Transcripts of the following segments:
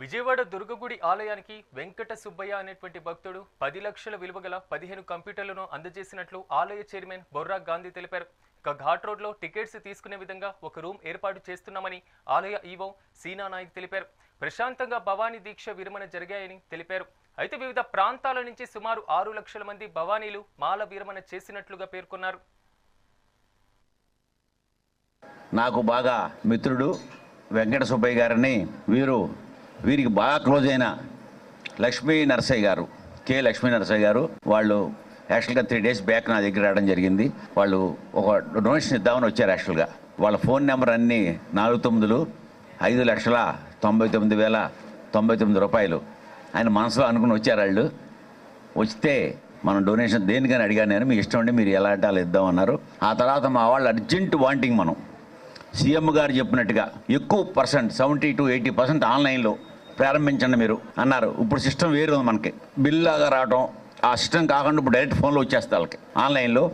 విజయవాడ దుర్గగుడి ఆలయానికి వెంకట సుబ్బయ్య అనేటువంటి భక్తుడు పది లక్షల విలువగల పదిహేను కంప్యూటర్లను అందజేసినట్లు ఆలయ చైర్మన్ బొర్రా గాంధీ తెలిపారు. ఇక ఘాట్ రోడ్లో టికెట్స్ తీసుకునే విధంగా ఒక రూమ్ ఏర్పాటు చేస్తున్నామని ఆలయ ఈవో సీనా నాయక్ తెలిపారు. ప్రశాంతంగా భవానీ దీక్ష విరమణ జరిగాయని తెలిపారు. అయితే వివిధ ప్రాంతాల నుంచి సుమారు ఆరు లక్షల మంది భవానీలు మాల విరమణ చేసినట్లుగా పేర్కొన్నారు. నాకు బాగా మిత్రుడు వెంకట సుబ్బయ్య గారని వీరు వీరికి బాగా క్లోజ్ అయిన లక్ష్మీ నరసయ్య గారు కె లక్ష్మీ నరసయ్య గారు వాళ్ళు యాక్చువల్గా త్రీ డేస్ బ్యాక్ నా దగ్గర రావడం జరిగింది. వాళ్ళు ఒక డొనేషన్ ఇద్దామని వచ్చారు యాక్చువల్గా. వాళ్ళ ఫోన్ నెంబర్ అన్నీ నాలుగు తొమ్మిదిలు ఐదు లక్షల తొంభై తొమ్మిది వేల తొంభై తొమ్మిది రూపాయలు. ఆయన మనసులో అనుకుని వచ్చారు వాళ్ళు. వస్తే మనం డొనేషన్ దేనికని అడిగాను నేను మీ ఇష్టం ఉండి మీరు ఎలా అంటే ఇద్దాం ఇద్దామన్నారు ఆ తర్వాత మా వాళ్ళు అర్జెంట్ వాంటింగ్ మనం. సీఎం గారు చెప్పినట్టుగా ఎక్కువ percent seventy to eighty percent ఆన్లైన్లో ప్రారంభించండి మీరు అన్నారు. ఇప్పుడు సిస్టమ్ వేరు ఉంది మనకి. బిల్ లాగా రావడం ఆ సిస్టమ్ కాకుండా ఇప్పుడు డైరెక్ట్ ఫోన్లో వచ్చేస్తే వాళ్ళకి. ఆన్లైన్లో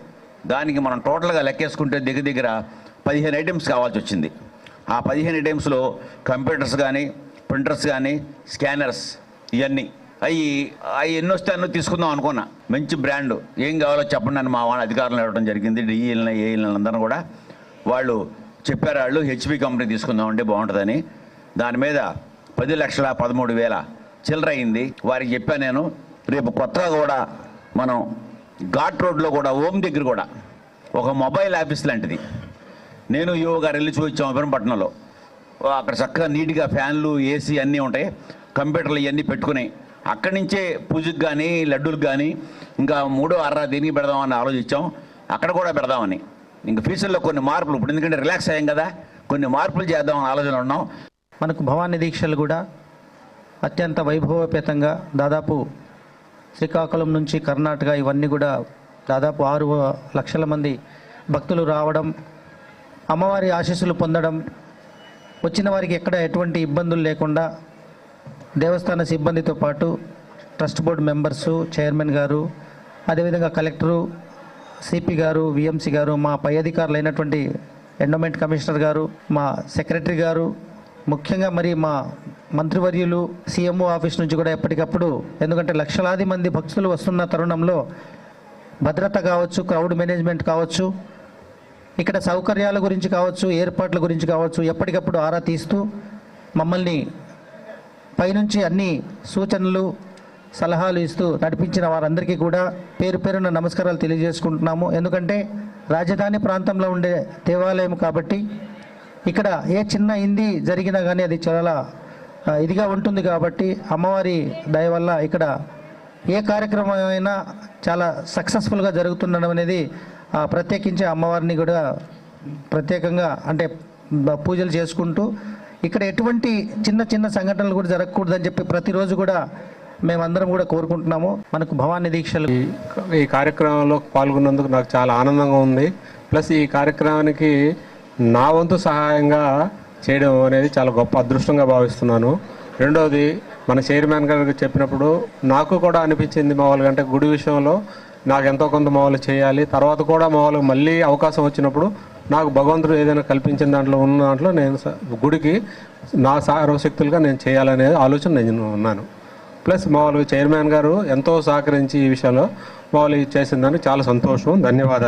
దానికి మనం టోటల్గా లెక్కేసుకుంటే దగ్గర దగ్గర పదిహేను ఐటమ్స్ కావాల్సి వచ్చింది. ఆ పదిహేను ఐటమ్స్లో కంప్యూటర్స్ కానీ ప్రింటర్స్ కానీ స్కానర్స్ ఇవన్నీ. అవి అవి ఎన్ని వస్తే అన్నో తీసుకుందాం అనుకున్నా. మంచి బ్రాండ్. ఏం కావాలో చెప్పండి అని మా వాళ్ళ అధికారులు ఇవ్వడం జరిగింది. డిఈఎల్ని ఏఈఎల్ని అందరూ కూడా వాళ్ళు చెప్పారు. వాళ్ళు హెచ్పి కంపెనీ తీసుకుందామంటే బాగుంటుందని. దాని మీద పది లక్షల పదమూడు వేల చిల్లర అయింది. వారికి చెప్పాను నేను రేపు కొత్తగా కూడా మనం ఘాట్ రోడ్లో కూడా ఓం దగ్గర కూడా ఒక మొబైల్ ఆఫీస్ లాంటిది. నేను యువ గారు వెళ్ళి చూపించాం అభిరంపట్నంలో అక్కడ చక్కగా నీట్గా ఫ్యాన్లు ఏసీ అన్నీ ఉంటాయి. కంప్యూటర్లు ఇవన్నీ పెట్టుకుని అక్కడి నుంచే పూజకు కానీ లడ్డూలకు కానీ ఇంకా మూడో అర్ర దీనికి పెడదామని ఆలోచించాం. అక్కడ కూడా పెడదామని. ఇంకా ఫ్యూచర్లో కొన్ని మార్పులు ఇప్పుడు ఎందుకంటే రిలాక్స్ అయ్యాం కదా కొన్ని మార్పులు చేద్దామని ఆలోచన ఉన్నాం. మనకు భవానీ దీక్షలు కూడా అత్యంత వైభవపేతంగా దాదాపు శ్రీకాకుళం నుంచి కర్ణాటక ఇవన్నీ కూడా దాదాపు ఆరు లక్షల మంది భక్తులు రావడం అమ్మవారి ఆశీస్సులు పొందడం వచ్చిన వారికి ఎక్కడ ఎటువంటి ఇబ్బందులు లేకుండా దేవస్థాన సిబ్బందితో పాటు ట్రస్ట్ బోర్డు మెంబర్సు చైర్మన్ గారు అదేవిధంగా కలెక్టరు సిపి గారు విఎంసి గారు మా పై అధికారులు అయినటువంటి ఎండోమెంట్ కమిషనర్ గారు మా సెక్రటరీ గారు ముఖ్యంగా మరి మా మంత్రివర్యులు సీఎంఓ ఆఫీస్ నుంచి కూడా ఎప్పటికప్పుడు ఎందుకంటే లక్షలాది మంది భక్తులు వస్తున్న తరుణంలో భద్రత కావచ్చు క్రౌడ్ మేనేజ్మెంట్ కావచ్చు ఇక్కడ సౌకర్యాల గురించి కావచ్చు ఏర్పాట్ల గురించి కావచ్చు ఎప్పటికప్పుడు ఆరా తీస్తూ మమ్మల్ని పైనుంచి అన్ని సూచనలు సలహాలు ఇస్తూ నడిపించిన వారందరికీ కూడా పేరు పేరున నమస్కారాలు తెలియజేసుకుంటున్నాము. ఎందుకంటే రాజధాని ప్రాంతంలో ఉండే దేవాలయం కాబట్టి ఇక్కడ ఏ చిన్న ఇంది జరిగినా కానీ అది చాలా ఇదిగా ఉంటుంది కాబట్టి అమ్మవారి దయ వల్ల ఇక్కడ ఏ కార్యక్రమం అయినా చాలా సక్సెస్ఫుల్గా జరుగుతుండడం అనేది ప్రత్యేకించి అమ్మవారిని కూడా ప్రత్యేకంగా అంటే పూజలు చేసుకుంటూ ఇక్కడ ఎటువంటి చిన్న చిన్న సంఘటనలు కూడా జరగకూడదని చెప్పి ప్రతిరోజు కూడా మేమందరం కూడా కోరుకుంటున్నాము. మనకు భవానీ దీక్షలు ఈ కార్యక్రమంలో పాల్గొన్నందుకు నాకు చాలా ఆనందంగా ఉంది. ప్లస్ ఈ కార్యక్రమానికి నా వంతు సహాయంగా చేయడం అనేది చాలా గొప్ప అదృష్టంగా భావిస్తున్నాను. రెండవది మన చైర్మన్ గారికి చెప్పినప్పుడు నాకు కూడా అనిపించింది మామూలుగా అంటే గుడి విషయంలో నాకు ఎంతో కొంత మామూలు చేయాలి. తర్వాత కూడా మామూలు మళ్ళీ అవకాశం వచ్చినప్పుడు నాకు భగవంతుడు ఏదైనా కల్పించిన దాంట్లో ఉన్న దాంట్లో నేను స- గుడికి నా సర్వశక్తులుగా నేను చేయాలనే ఆలోచన నేను ఉన్నాను. ప్లస్ మామూలుగా చైర్మన్ గారు ఎంతో సహకరించి ఈ విషయంలో మామూలు చేసిన దానికి చాలా సంతోషం. ధన్యవాదాలు.